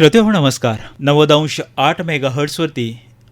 श्रोते हो नमस्कार नव्वदांश आठ मेगा हर्ट्सवरती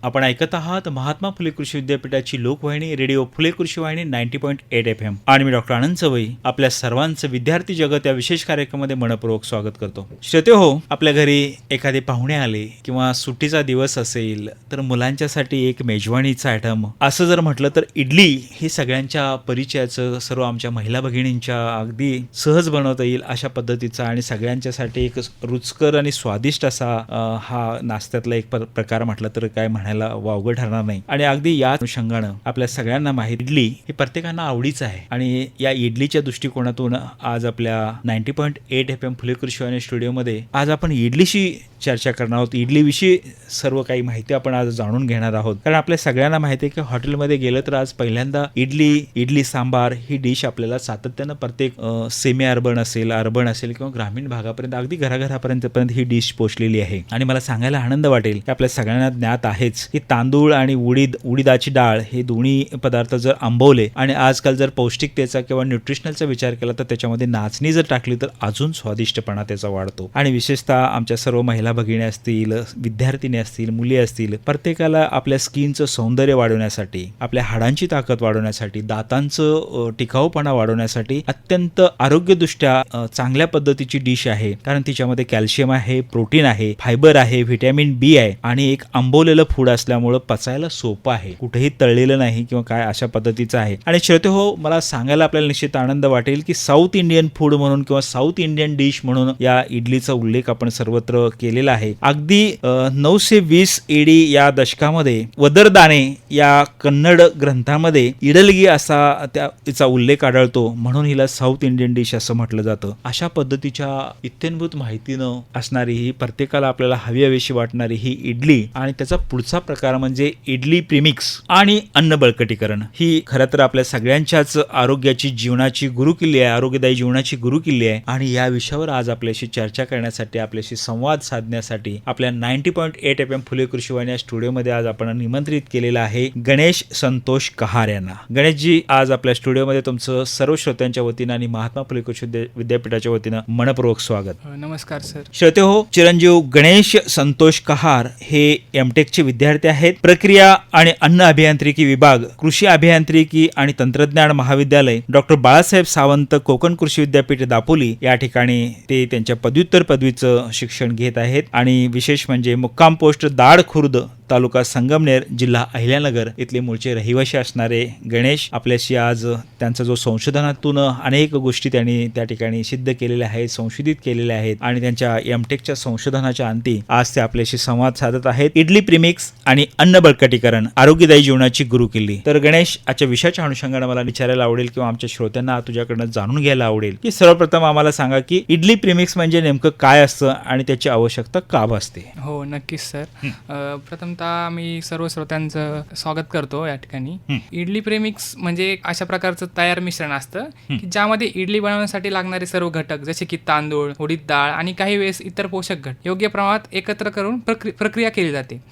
आपण ऐकत आहात महात्मा फुले कृषी विद्यापीठाची लोकवाहिनी रेडिओ फुले कृषी वाहिनी ninety point eight F M. आणि मी डॉक्टर आनंद सवई आपल्या सर्वांचं विद्यार्थी जगत या विशेष कार्यक्रमामध्ये मनपूर्वक स्वागत करतो. श्रोते हो आपल्या घरी एखादे पाहुणे आले किंवा सुट्टीचा दिवस असेल तर मुलांच्यासाठी एक मेजवानीचा आयटम. असं जर म्हटलं तर इडली हे सगळ्यांच्या परिचयाचं सर्व आमच्या महिला भगिनींच्या अगदी सहज बनवता येईल अशा पद्धतीचा आणि सगळ्यांच्यासाठी एक रुचकर आणि स्वादिष्ट असा हा नाश्त्यातला एक प्रकार म्हटलं तर काय म्हणायला वावगं ठरणार नाही. आणि अगदी या अनुषंगानं आपल्या सगळ्यांना माहिती इडली ही प्रत्येकांना आवडीच आहे. आणि या इडलीच्या दृष्टिकोनातून आज आपल्या ninety point eight F M Phule कृषी आणि स्टुडिओमध्ये आज आपण इडलीशी चर्चा करणार आहोत. इडलीविषयी सर्व काही माहिती आपण आज जाणून घेणार आहोत. कारण आपल्या सगळ्यांना माहिती आहे की हॉटेलमध्ये गेलं तर आज पहिल्यांदा इडली इडली सांबार ही डिश आपल्याला सातत्यानं प्रत्येक सेमी अर्बन असेल अर्बन असेल किंवा ग्रामीण भागापर्यंत अगदी घराघरापर्यंत पर्यंत ही डिश पोचलेली आहे. आणि मला सांगायला आनंद वाटेल की आपल्या सगळ्यांना ज्ञात आहेच. की तांदूळ आणि उडीद उडीदाची डाळ हे दोन्ही पदार्थ जर आंबवले आणि आजकाल जर पौष्टिकतेचा किंवा न्यूट्रिशनलचा विचार केला तर त्याच्यामध्ये नाचणी जर टाकली तर अजून स्वादिष्टपणा त्याचा वाढतो. आणि विशेषतः आमच्या सर्व महिला भगिनी असतील विद्यार्थिनी असतील मुली असतील प्रत्येकाला आपल्या स्किनचं सौंदर्य वाढवण्यासाठी आपल्या हाडांची ताकद वाढवण्यासाठी दातांचं टिकाऊपणा वाढवण्यासाठी अत्यंत आरोग्यदृष्ट्या चांगल्या पद्धतीची डिश आहे. कारण तिच्यामध्ये कॅल्शियम आहे प्रोटीन आहे फायबर आहे व्हिटॅमिन बी आहे आणि एक आंबवलेलं फूड असल्यामुळं पचायला सोपं आहे. कुठेही तळलेलं नाही किंवा काय अशा पद्धतीचं आहे. आणि श्रोते हो मला सांगायला आपल्याला निश्चित आनंद वाटेल की साऊथ इंडियन फूड म्हणून किंवा साऊथ इंडियन डिश म्हणून या इडलीचा उल्लेख आपण सर्वत्र केलेला आहे. अगदी नऊशे वीस एडी या दशकामध्ये वदरदाने या कन्नड ग्रंथामध्ये इडलगी असा त्या तिचा उल्लेख आढळतो. म्हणून हिला साऊथ इंडियन डिश असं म्हटलं जातं. अशा पद्धतीच्या इत्यंभूत माहितीनं असणारी ही प्रत्येकाला आपल्याला हवी हवीशी वाटणारी ही इडली आणि त्याचा पुढचा प्रकार म्हणजे इडली प्रिमिक्स आणि अन्न बळकटीकरण. ही खरं तर आपल्या सगळ्यांच्याच आरोग्याची जीवनाची गुरुकिल्ली आहे आरोग्यदायी जीवनाची गुरुकिल्ली आहे. आणि या विषयावर आज आपल्याशी चर्चा करण्यासाठी आपल्याशी संवाद साधण्यासाठी आपल्या ninety point eight F M Phule कृषी वाहिनी या स्टुडिओमध्ये आज आपण निमंत्रित केलेलं आहे गणेश संतोष कहार यांना. गणेशजी आज आपल्या स्टुडिओमध्ये तुमचं सर्व श्रोत्यांच्या वतीनं आणि महात्मा फुले कृषी विद्या- विद्यापीठाच्या वतीनं मनपूर्वक स्वागत. नमस्कार सर. श्रोते हो चिरंजीव गणेश संतोष कहार हे एमटेकचे विद्यार्थी विद्यार्थी आहेत. प्रक्रिया आणि अन्न अभियांत्रिकी विभाग कृषी अभियांत्रिकी आणि तंत्रज्ञान महाविद्यालय डॉक्टर बाळासाहेब सावंत कोकण कृषी विद्यापीठ दापोली या ठिकाणी ते त्यांच्या पदव्युत्तर पदवीचं शिक्षण घेत आहेत. आणि विशेष म्हणजे मुक्काम पोस्ट दाड खुर्द तालुका संगमनेर जिल्हा अहिल्यानगर इथले मूळचे रहिवासी असणारे गणेश आपल्याशी आज त्यांचा जो संशोधनातून अनेक गोष्टी त्यांनी त्या ठिकाणी सिद्ध केलेल्या आहेत संशोधित केलेल्या आहेत आणि त्यांच्या एमटेकच्या संशोधनाच्या अंती आज ते आपल्याशी संवाद साधत आहेत. इडली प्रिमिक्स आणि अन्न बळकटीकरण आरोग्यदायी जीवनाची गुरुकिल्ली. तर गणेश आजच्या विषयाच्या अनुषंगाने मला विचारायला आवडेल किंवा आमच्या श्रोत्यांना तुझ्याकडनं जाणून घ्यायला आवडेल की सर्वप्रथम आम्हाला सांगा की इडली प्रिमिक्स म्हणजे नेमकं काय असतं आणि त्याची आवश्यकता का भासते? हो नक्कीच सर. अ, प्रथमतः मी सर्व श्रोत्यांचं स्वागत करतो या ठिकाणी. इडली प्रेमिक्स म्हणजे अशा प्रकारचं तयार मिश्रण असतं की ज्यामध्ये इडली बनवण्यासाठी लागणारे सर्व घटक जसे की तांदूळ उडीद डाळ आणि काही वेळेस इतर पोषक घट योग्य प्रमाणात एकत्र करून प्रक्रि- प्रक्रिया केली जाते.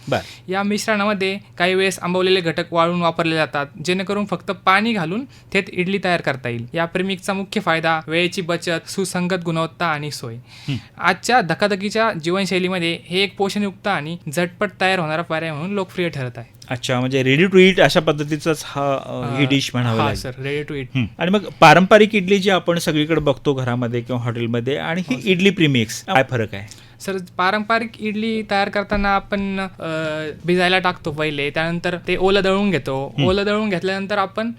या मिश्रणामध्ये काही वेळेस आंबवलेले घटक वाळून वापरले जातात जेणेकरून फक्त पाणी घालून थेट इडली तयार करता येईल. या प्रेमिकचा मुख्य फायदा वेळेची बचत सुसंगत गुणवत्ता आणि सोय. आजच्या धकाधकीच्या जीवनशैलीमध्ये हे एक पोषणयुक्त आणि झटपट तयार होणारा पर्याय म्हणून लोकप्रिय ठरत आहे. अच्छा म्हणजे रेडी टू इट अशा पद्धतीचाच हा ही डिश म्हणावी हा सर रेडी टू इट हं. आणि मग पारंपरिक इडली जी आपण सगळीकडे बघतो घरामध्ये किंवा हॉटेलमध्ये आणि ही इडली प्रीमिक्स काय फरक आहे? सर पारंपरिक इडली तयार करताना आपण भिजायला टाकतो पहिले. त्यानंतर ते ओलं दळून घेतो. ओलं दळून घेतल्यानंतर आपण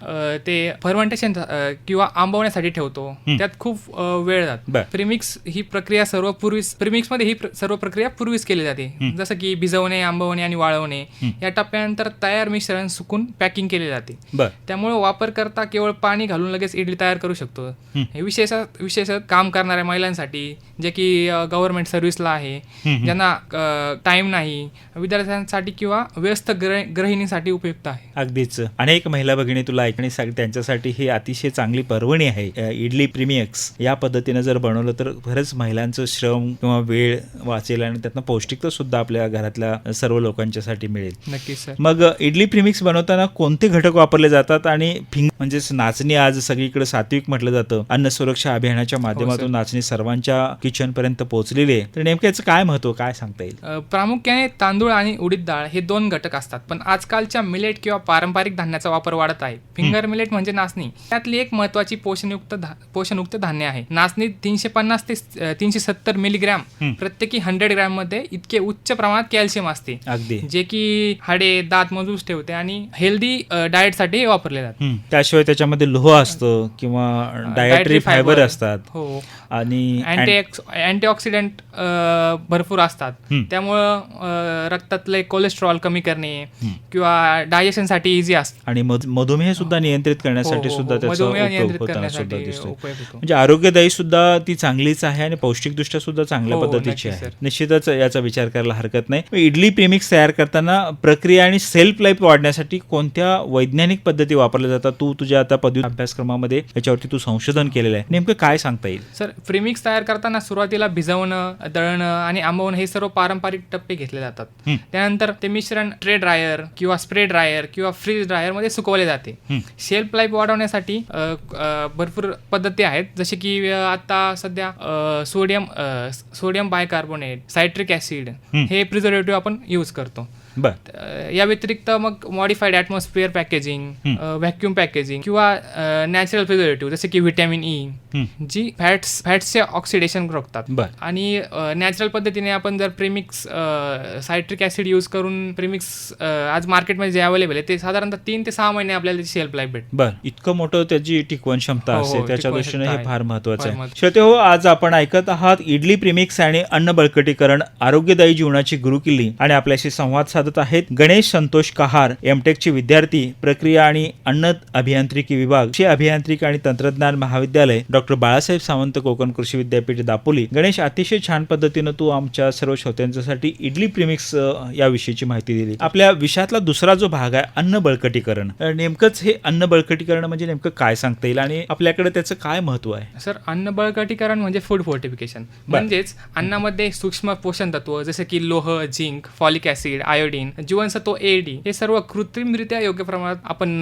ते फर्मेंटेशन किंवा आंबवण्यासाठी ठेवतो. त्यात खूप वेळ. जातो. प्रिमिक्स ही प्रक्रिया सर्व पूर्वीच प्रिमिक्समध्ये ही सर्व प्रक्रिया पूर्वीच केली जाते. जसं की भिजवणे आंबवणे आणि वाळवणे या टप्प्यानंतर तयार मिश्रण सुकून पॅकिंग केले जाते. त्यामुळे वापरकर्ता केवळ पाणी घालून लगेच इडली तयार करू शकतो. हे. विशेष विशेष काम करणाऱ्या महिलांसाठी जे की गव्हर्नमेंट सर्व्हिसला आहे ज्यांना टाइम नाही विद्यार्थ्यांसाठी किंवा व्यस्त ग्रह गृहिणीसाठी उपयुक्त आहे. अगदीच. अनेक महिला भगिनी तुला ऐकणे सांग त्यांच्यासाठी ही अतिशय चांगली पर्वणी आहे इडली प्रीमियक्स. या पद्धतीने जर बनवलं तर खरंच महिलांचं श्रम किंवा वेळ वाचेल आणि त्यातनं पौष्टिकता सुद्धा आपल्या घरातल्या सर्व लोकांच्यासाठी मिळेल. नक्कीच सर. मग इडली प्रीमिक्स बनवताना कोणते घटक वापरले जातात आणि फिंग म्हणजेच नाचणी आज सगळीकडे सात्विक म्हटलं जातं. अन्न सुरक्षा अभियानाच्या माध्यमातून नाचणी सर्वांच्या किचन पर्यंत पोहोचलेली आहे. तर नेमकं याचं काय महत्त्व काय सांगता येईल? प्रामुख्याने तांदूळ आणि उडीद डाळ हे दोन घटक असतात पण आजकालच्या मिलेट किंवा पारंपरिक धान्याचा वापर वाढत आहे. फिंगर मिलेट म्हणजे नाचणी. त्यातली एक महत्वाची पोषणयुक्त पोषणयुक्त धान्य आहे. नाचणी तीनशे पन्नास ते तीनशे सत्तर मिलीग्रॅम. प्रत्येकी हंड्रेड ग्रॅममध्ये इतके उच्च प्रमाणात कॅल्शियम असते. अगदी. जे की हाडे दात मजबूत ठेवते आणि हेल्दी डाएटसाठी वापरले जाते हम्म. त्याशिवाय त्याच्यामध्ये लोह असतं किंवा डायटरी फायबर असतात. हो. आणि अँटी अँटीऑक्सिडंट भरपूर असतात. त्यामुळं रक्तातले कोलेस्ट्रॉल कमी करणे किंवा डायजेशनसाठी इझी असतं. आणि मध- मधुमेह सुद्धा नियंत्रित करण्यासाठी हो, हो, सुद्धा हो. म्हणजे आरोग्यदायी सुद्धा ती चांगलीच आहे आणि पौष्टिकदृष्ट्या सुद्धा चांगल्या पद्धतीची आहे. निश्चितच याचा विचार करायला हरकत नाही. इडली प्रेमिक्स तयार करताना प्रक्रिया आणि सेल्फ लाईफ वाढण्यासाठी कोणत्या वैज्ञानिक पद्धती वापरल्या जातात? तू तुझ्या आता पदवी अभ्यासक्रमामध्ये याच्यावरती तू संशोधन केलेलं आहे. नेमकं काय सांगता येईल? सर प्रीमिक्स तयार करताना सुरुवातीला भिजवणं दळणं आणि आंबवणं हे सर्व पारंपरिक टप्पे घेतले जातात. त्यानंतर ते मिश्रण ट्रे ड्रायर किंवा स्प्रे ड्रायर किंवा फ्रीज ड्रायरमध्ये सुकवले जाते. शेल्फ लाईफ वाढवण्यासाठी भरपूर पद्धती आहेत जसे की आता सध्या sodium sodium bicarbonate citric acid हं. प्रिझर्वेटिव्ह आपण यूज करतो या व्यतिरिक्त मग modified atmosphere packaging vacuum packaging किंवा नॅचरल प्रिझर्वेटिव्ह जसे की व्हिटॅमिन ई. जी फॅट्स फॅट्सचे ऑक्सिडेशन रोखतात. बर. आणि नॅचरल पद्धतीने आपण जर प्रेमिक्स सायट्रिक ऍसिड यूज करून प्रेमिक्स आज मार्केटमध्ये जे अवेलेबल आहे ते साधारणतः तीन ते सहा महिने आपल्याला त्याची शेल्फ लाईफ भेट बर. इतकं मोठं त्याची टिकवण क्षमता हो, हो, असते त्याच्या दृष्टीने हे. फार महत्वाचं आहे. श्रोते हो आज आपण ऐकत आहात इडली प्रेमिक्स आणि अन्न बळकटीकरण आरोग्यदायी जीवनाची गुरुकिल्ली आणि आपल्याशी संवाद साधत आहेत गणेश संतोष कहार एमटेकचे विद्यार्थी प्रक्रिया आणि अन्न अभियांत्रिकी विभाग अभियांत्रिकी आणि तंत्रज्ञान महाविद्यालय डॉक्टर बाळासाहेब सावंत कोकण कृषी विद्यापीठ दापोली. गणेश अतिशय छान पद्धतीनं तू आमच्या सर्व श्रोत्यांच्यासाठी इडली प्रेमिक्स या विषयीची माहिती दिली. आपल्या विषयातला दुसरा जो भाग आहे अन्न बळकटीकरण. नेमकंच हे अन्न बळकटीकरण म्हणजे नेमकं काय सांगता येईल आणि आपल्याकडे त्याचं काय महत्त्व आहे? सर अन्न बळकटीकरण म्हणजे फूड फोर्टिफिकेशन म्हणजेच अन्नामध्ये सूक्ष्म पोषण तत्व जसे की लोह झिंक फॉलिक ऍसिड आयोडीन जीवनसत्व ए डी हे सर्व कृत्रिमरित्या योग्य प्रमाणात आपण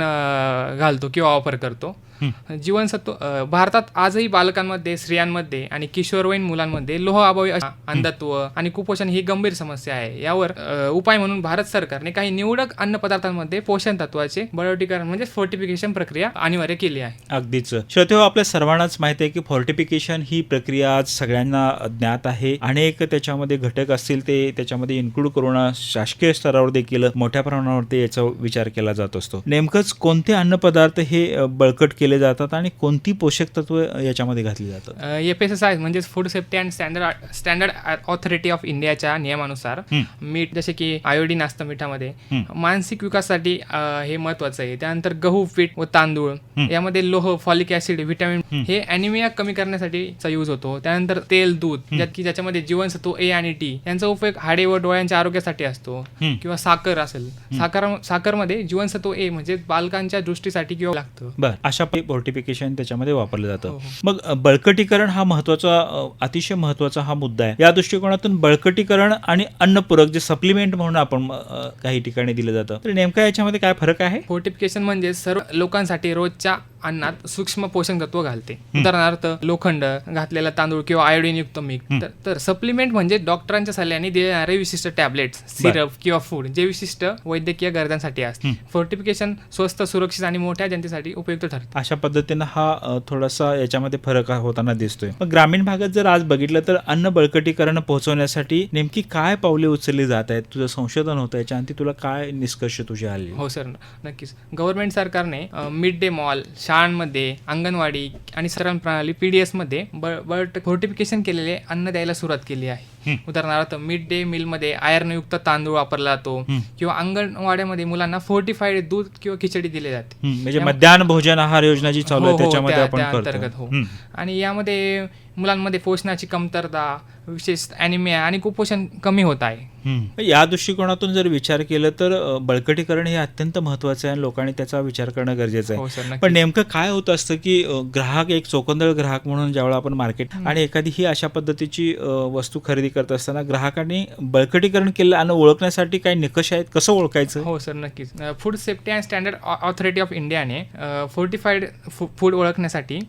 घालतो किंवा वापर करतो. जीवनसत्व भारतात आजही बालकांमध्ये स्त्रियांमध्ये आणि किशोरवयीन मुलांमध्ये लोह अभावी अंधत्व आणि कुपोषण ही गंभीर समस्या आहे. यावर उपाय म्हणून भारत सरकारने काही निवडक अन्न पदार्थांमध्ये पोषण तत्वाचे बळकटीकरण म्हणजे फोर्टिफिकेशन प्रक्रिया अनिवार्य केली आहे. अगदीच. श्रोते हो आपल्या सर्वांनाच माहिती आहे की फोर्टिफिकेशन ही प्रक्रिया आज सगळ्यांना ज्ञात आहे. अनेक त्याच्यामध्ये घटक असतील ते त्याच्यामध्ये इन्क्लूड करून शासकीय स्तरावर देखील मोठ्या प्रमाणावरती याचा विचार केला जात असतो. नेमकंच कोणते अन्नपदार्थ हे अ, बळकट केले जातात आणि कोणती पोषक तत्व याच्यामध्ये घातली जातात एफ एस एस आय म्हणजे food safety and standard standard authority of इंडियाच्या नियमानुसार. मीठ जसे की आयोडीन असतं मिठामध्ये. मानसिक विकासासाठी हे महत्वाचं आहे त्यानंतर गहू पीठ व तांदूळ. यामध्ये लोह फॉलिक ऍसिड व्हिटॅमिन हे अॅनिमिया कमी करण्यासाठीचा यूज होतो त्यानंतर तेल दूध ज्यात की ज्याच्यामध्ये जीवनसत्व ए आणि टी यांचा उपयोग हाडे व डोळ्यांच्या आरोग्यासाठी असतो. किंवा साखर असेल साखर साखरमध्ये जीवनसत्व ए म्हणजे बालकांच्या दृष्टीसाठी किंवा लागतं अशा फोर्टिफिकेशन त्याच्यामध्ये वापरलं जातं. हो, हो. मग बळकटीकरण हा महत्त्वाचा अतिशय महत्त्वाचा हा मुद्दा आहे. या दृष्टिकोनातून बळकटीकरण आणि अन्नपूरक जे सप्लिमेंट म्हणून आपण काही ठिकाणी दिलं जातं. तर नेमका याच्यामध्ये काय फरक आहे? फोर्टिफिकेशन म्हणजे सर्व लोकांसाठी रोजच्या अन्नात सूक्ष्म पोषक तत्व घालते. उदाहरणार्थ लोखंड घातलेला तांदूळ किंवा आयोडीन युक्त मीठ तर- तर सप्लिमेंट म्हणजे डॉक्टरांच्या सल्ल्याने दिले जाणारे विशिष्ट टॅबलेट्स सिरप किंवा फूड जे विशिष्ट वैद्यकीय गरजांसाठी असते. फोर्टिफिकेशन स्वस्त सुरक्षित आणि मोठ्या जनतेसाठी उपयुक्त ठरते. अशा पद्धतीनं हा थोडासा याच्यामध्ये फरक होताना दिसतोय. ग्रामीण भागात जर आज बघितलं तर अन्न बळकटीकरण पोहोचवण्यासाठी नेमकी काय पावले उचलली जात आहेत? तुझं संशोधन होतं याच्या अंती तुला काय निष्कर्ष तुझे आले? हो सर नक्कीच. गव्हर्नमेंट सरकारने मिड डे मॉल शाळांमध्ये अंगणवाडी आणि सरकार प्रणाली पी डी एसमध्ये बट फोर्टिफिकेशन केलेले अन्न द्यायला सुरुवात केली आहे हं. उदाहरणार्थ मिड डे मीलमध्ये आयर्नयुक्त तांदूळ वापरला जातो हं. किंवा अंगणवाड्यामध्ये मुलांना फोर्टिफाईड दूध किंवा खिचडी दिली जाते म्हणजे मध्यान्ह भोजन आहार योजना जी चालू हो, आहे हो, त्याच्यामध्ये त्या- आपण अंतर्गत हो. आणि यामध्ये मुलांमध्ये पोषणाची कमतरता विशेष अॅनिमिया आणि कुपोषण कमी होत आहे. या दृष्टिकोनातून जर विचार केलं तर बळकटीकरण हे अत्यंत महत्वाचं आहे आणि लोकांनी त्याचा विचार करणं गरजेचं हो आहे सर पण नेमकं काय होत असतं की ग्राहक एक चोकंदळ ग्राहक म्हणून ज्यावेळेला आपण मार्केट आणि एखादी ही अशा पद्धतीची वस्तू खरेदी करत असताना ग्राहकांनी बळकटीकरण केलं आणि ओळखण्यासाठी काही निकष आहेत कसं ओळखायचं? हो सर नक्कीच. Food safety and standard authority of इंडियाने फोर्टिफाईड फूड ओळखण्यासाठी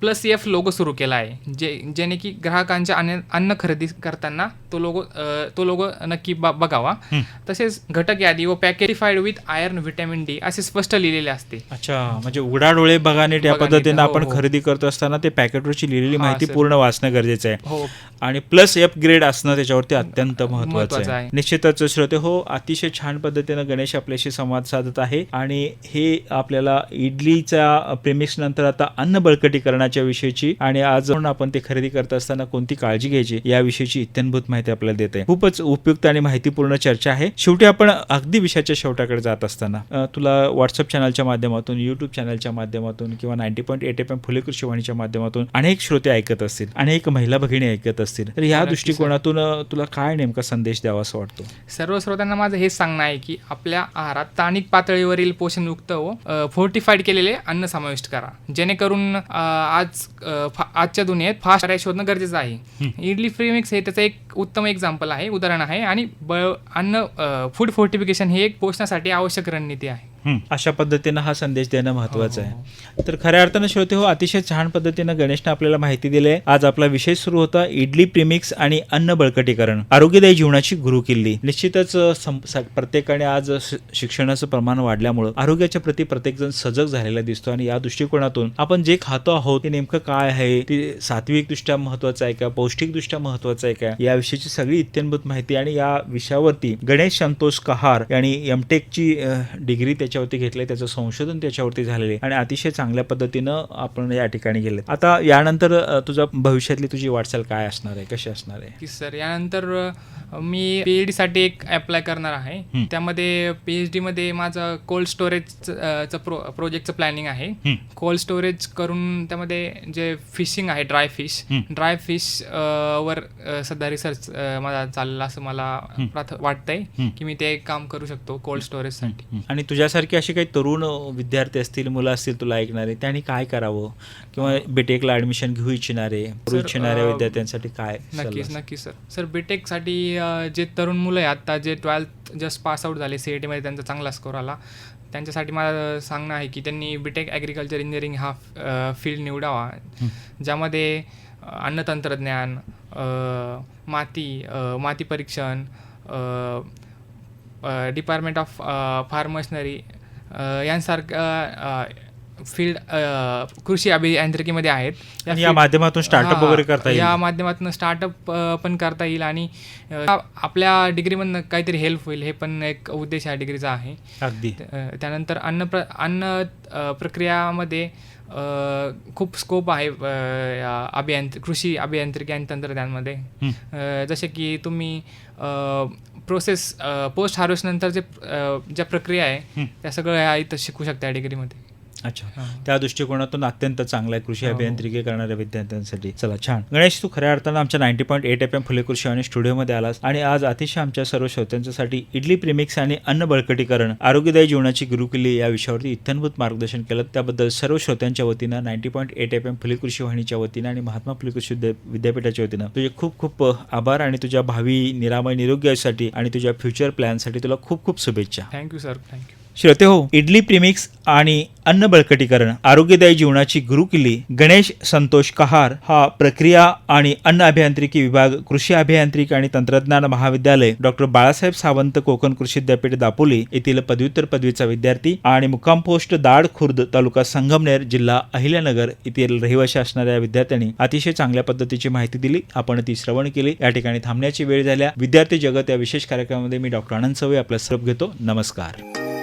प्लस एफ लोगो सुरू केला आहे. जे जेणे की ग्राहकांच्या अन्न खरेदी करताना तो लोगो तो लोगो नक्की ब- बघावा. हं. तसेच घटक यादी व पॅकेटिफाईड विथ आयर्न व्हिटॅमिन डी असे स्पष्ट लिहिलेले असते. अच्छा म्हणजे उघडा डोळे बघा नीट या बघा नीट, पद्धतीने हो, आपण हो. खरेदी करत असताना ते पॅकेटवरची लिहिलेली हा, माहिती. पूर्ण वाचणं गरजेचं आहे. हो. आणि प्लस एफ ग्रेड असणं त्याच्यावरती अत्यंत महत्वाचं आहे. निश्चितच श्रोते हो अतिशय छान पद्धतीनं गणेश आपल्याशी संवाद साधत आहे. आणि हे आपल्याला इडलीच्या प्रेमिक्स नंतर आता अन्न बळकटीकरणाच्या विषयीची आणि आज आपण ते खरेदी करत असताना कोणती काळजी घ्यायची याविषयीची इत्यंभूत माहिती आपल्याला देते खूपच उपयुक्त आणि माहितीपूर्ण चर्चा आहे. शेवटी आपण अगदी विषयाच्या शेवटाकडे जात असताना तुला व्हॉट्सअप चॅनलच्या माध्यमातून युट्यूब चॅनलच्या माध्यमातून किंवा ninety point eight F M Phule कृषी वाणीच्या माध्यमातून अनेक श्रोते ऐकत असतील अनेक महिला भगिनी ऐकत असतील तर या दृष्टिकोनातून तुला काय नेमका संदेश द्यावा असं वाटतो? सर्व श्रोत्यांना माझं हेच सांगणं आहे की आपल्या आहारात स्थानिक पातळीवरील पोषणयुक्त व फोर्टिफाईड केलेले अन्न समाविष्ट करा. जेणेकरून आज आजच्या दुनियेत फास्ट शोधणं गरजेचं आहे. इडली प्रीमिक्स हे त्याचं एक उत्तम एक्झाम्पल आहे उदाहरण आहे. आणि ब अन्न फूड फोर्टिफिकेशन ही एक पोषणासाठी आवश्यक रणनीती आहे. अशा पद्धतीनं हा संदेश देणं महत्वाचं हो, आहे. तर खऱ्या अर्थानं श्रोते हो अतिशय छान पद्धतीनं गणेशनं आपल्याला माहिती दिली आहे. आज आपला विषय सुरू होता इडली प्रीमिक्स आणि अन्न बळकटीकरण आरोग्यदायी जीवनाची गुरु किल्ली निश्चितच प्रत्येकाने आज शिक्षणाचं प्रमाण वाढल्यामुळं आरोग्याच्या प्रती प्रत्येकजण सजग झालेला दिसतो आणि या दृष्टिकोनातून आपण जे खातो आहोत ते नेमकं काय आहे? ते सात्विक दृष्ट्या महत्वाचं आहे का? पौष्टिक दृष्ट्या महत्वाचं आहे का? याविषयीची सगळी इत्यंभूत माहिती आणि या विषयावरती गणेश संतोष कहार यांनी एमटेकची डिग्री त्याच्यावरती घेतली त्याचं संशोधन त्याच्यावरती झालेले आणि अतिशय चांगल्या पद्धतीनं आपण या ठिकाणी गेले आता यानंतर तुझा भविष्यातली तुझी वाटचाल काय असणार आहे? कशी असणार आहे? की सर यानंतर मी पी एच डीसाठी एक अप्लाय करणार आहे. त्यामध्ये पी एच डीमध्ये माझं कोल्ड स्टोरेज प्रो प्रोजेक्टचं प्लॅनिंग आहे. कोल्ड स्टोरेज करून त्यामध्ये जे फिशिंग आहे ड्राय फिश. ड्राय फिश वर सध्या रिसर्च माझा चाललेला असं मला वाटतंय. की मी ते काम करू शकतो कोल्ड स्टोरेजसाठी आणि तुझ्यासारखी अशी काही तरुण विद्यार्थी असतील मुलं असतील तुला ऐकणारे त्यांनी काय करावं? किंवा बीटेकला ऍडमिशन घेऊ इच्छिणारे करू इच्छिणाऱ्या विद्यार्थ्यांसाठी काय नक्कीच? नक्कीच सर. सर बीटेकसाठी जे तरुण मुलं आहे आता जे ट्वेल्थ जस्ट पास आउट झाले सी ई टीमध्ये त्यांचा चांगला स्कोर आला. त्यांच्यासाठी मला सांगणं आहे की त्यांनी बीटेक ॲग्रिकल्चर इंजिनिअरिंग हा फील्ड निवडावा. ज्यामध्ये अन्नतंत्रज्ञान माती माती परीक्षण डिपार्टमेंट ऑफ फार्मशनरी यांसारख्या फील्ड कृषी अभियांत्रिकीमध्ये आहेत. या माध्यमातून स्टार्टअप वगैरे करता येईल. या माध्यमातून स्टार्टअप पण करता येईल आणि आपल्या डिग्रीमधनं काहीतरी हेल्प होईल हे पण एक उद्देश या डिग्रीचा आहे. अगदी. त्यानंतर अन्न प्र अन्न प्रक्रियामध्ये खूप स्कोप आहे अ, या अभियांत्रिक कृषी अभियांत्रिकी आणि तंत्रज्ञानमध्ये. जसे की तुम्ही प्रोसेस पोस्ट हार्वेस्ट नंतर जे अ, ज्या प्रक्रिया आहे. त्या सगळ्या इथं शिकू शकता या डिग्रीमध्ये अच्छा. त्या दृष्टिकोनातून अत्यंत चांगला आहे कृषी हो. अभियांत्रिकी करणाऱ्या विद्यार्थ्यांसाठी. चला छान. गणेश तू खऱ्या अर्थानं आमच्या ninety point eight F M Phule कृषी आणि स्टुडिओमध्ये आलास आणि आज अतिशय आमच्या सर्व श्रोत्यांच्यासाठी इडली प्रेमिक्स आणि अन्न बळकटीकरण आरोग्यदायी जीवनाची गुरुकिल्ली या विषयावरती इत्यंभूत मार्गदर्शन केलं. त्याबद्दल सर्व श्रोत्यांच्या वतीनं ninety point eight F M Phule कृषी वाहिनीच्या वतीनं आणि महात्मा फुले कृषी विद्या- विद्यापीठाच्या वतीनं तुझे खूप खूप आभार आणि तुझ्या भावी निरामय निरोग्यासाठी आणि तुझ्या फ्युचर प्लॅनसाठी तुला खूप खूप शुभेच्छा. Thank you sir. Thank you. श्रोते हो इडली प्रिमिक्स आणि अन्न बळकटीकरण आरोग्यदायी जीवनाची गुरुकिल्ली गणेश संतोष कहार हा प्रक्रिया आणि अन्न अभियांत्रिकी विभाग कृषी अभियांत्रिकी आणि तंत्रज्ञान महाविद्यालय डॉक्टर बाळासाहेब सावंत कोकण कृषी विद्यापीठ दापोली येथील पदव्युत्तर पदवीचा विद्यार्थी आणि मुक्काम पोस्ट दाड खुर्द तालुका संगमनेर जिल्हा अहिल्यानगर येथील रहिवाशी असणाऱ्या विद्यार्थ्यांनी अतिशय चांगल्या पद्धतीची माहिती दिली. आपण ती श्रवण केली. या ठिकाणी थांबण्याची वेळ झाल्या. विद्यार्थी जगत या विशेष कार्यक्रमामध्ये मी डॉक्टर आनंद सवय आपला सरप घेतो. नमस्कार.